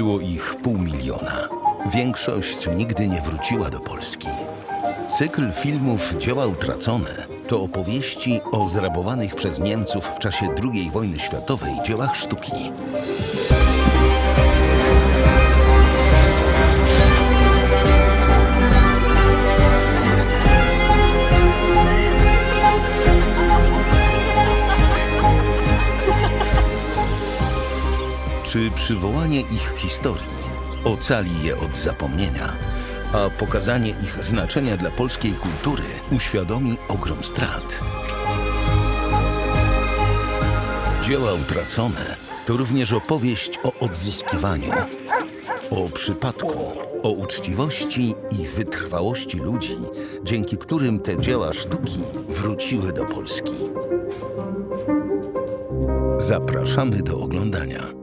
Było ich pół miliona. Większość nigdy nie wróciła do Polski. Cykl filmów Dzieła utracone to opowieści o zrabowanych przez Niemców w czasie II wojny światowej dziełach sztuki. Czy przywołanie ich historii ocali je od zapomnienia, a pokazanie ich znaczenia dla polskiej kultury uświadomi ogrom strat? Dzieła utracone to również opowieść o odzyskiwaniu, o przypadku, o uczciwości i wytrwałości ludzi, dzięki którym te dzieła sztuki wróciły do Polski. Zapraszamy do oglądania.